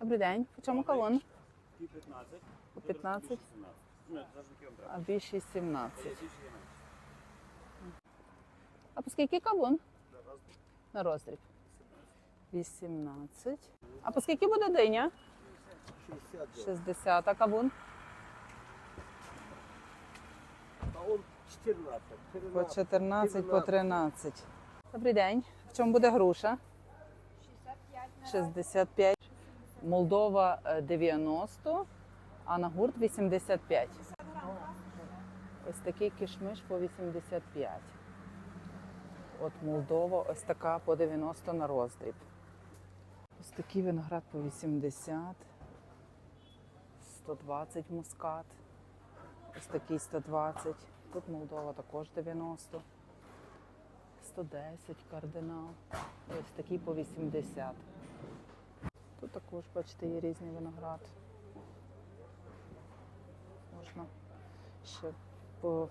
Добрий день. По чому кавун? Ті 15. По 15, 17. Ну, завжди ким треба. а більший 17. А по скільки кавун? На роздріб. 18. А по скільки буде диня? 60. А кавун? 14. По 14, по 13. Добрий день. В чому буде груша? 65. Молдова е, 90, а на гурт 85. Ось такий кишмиш по 85. От Молдова, ось така по 90 на роздріб. Ось такий виноград по 80. 120 мускат. Ось такий 120. Тут Молдова також 90. 110 кардинал. І ось такий по 80. Тут також, бачите, є різний виноград. Можна ще по,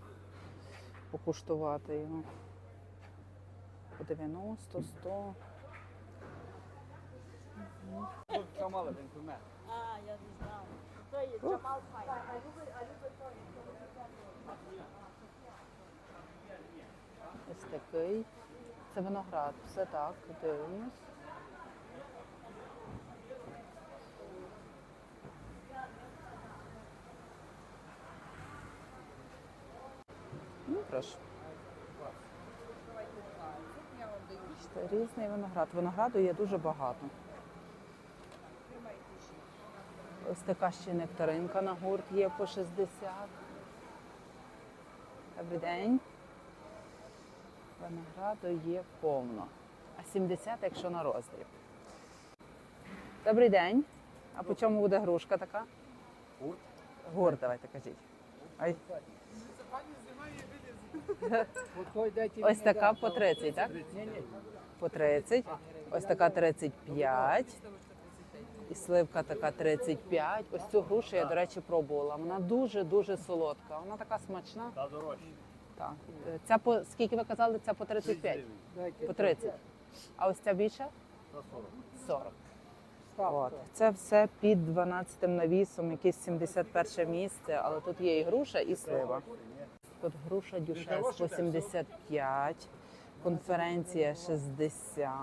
покуштувати його. По 90, 100. Камала, він помер. А, я не знала. То є Джамал Фай. Ось такий. Це виноград. Все так, дивимось. Прошу. Бачите, Різний виноград. Винограду є дуже багато. Ось така ще нектаринка на гурт є по 60. Добрий день. Винограду є повно. А 70, якщо на роздріб. Добрий день. А по чому буде грушка така? Гурт? Гурт, давайте кажіть. Ай, Ось така по 30, так? По 30. Ось така 35. І сливка така 35. Ось цю грушу я, до речі, пробувала. Вона дуже-дуже солодка. Вона така смачна. Та дорожче. Так. Ця по скільки ви казали? Ця по 35? По 30. А ось ця більша? 40. 40. От. Це все під 12 навісом, якесь 71 місце, але тут є і груша, і слива. Тут груша дюшес 85, конференція 60,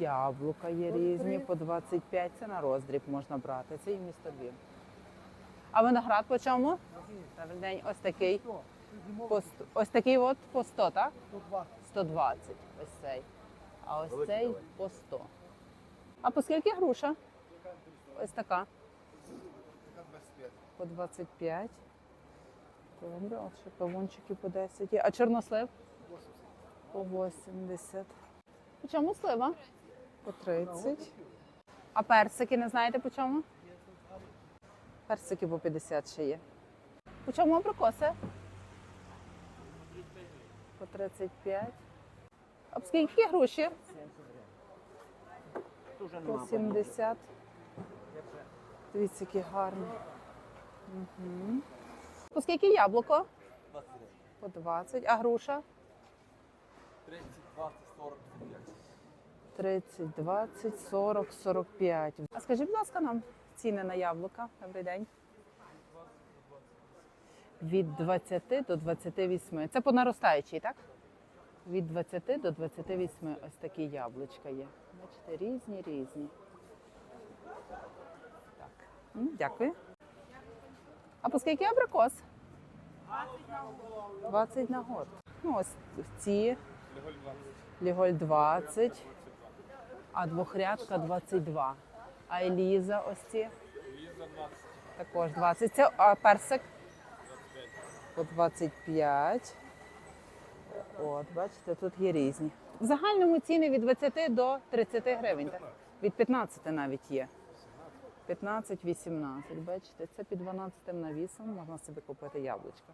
яблука є різні по 25. Це на роздріб можна брати. Це і місто Львів. А виноград по чому? Добрий день. Ось такий. По ось такий от по 100, так? 120. Ось цей. А ось цей по 100. А по скільки груша? Ось така. По 25. Добре, от ще кавунчики по 10 є. А чорнослив? По 80. По чому слива? По 30. А персики не знаєте по чому? Персики по 50 ще є. По чому абрикоси? По 35. А по скільки? Дуже По 70. Дивіться, які гарні. Угу. По скільки яблуко? По 20. А груша? 30, 20, 40, 30, 20, 40, 45. А скажіть, будь ласка, нам ціни на яблука. Добрий день. Від 20 до 28. Це по наростаючій, так? Від 20 до 28 ось такі яблучка є. Бачите, різні, різні. Так. Дякую. А по скільки абрикос? 20 на год. Ну, ось ці. Ліголь 20. А двохрядка 22. А Еліза ось ці? Також 20. Це а персик? По 25. От, бачите, тут є різні. В загальному ціни від 20 до 30 гривень. Від 15 навіть є. 15-18. Бачите, це під 12 навісом можна собі купити яблучка.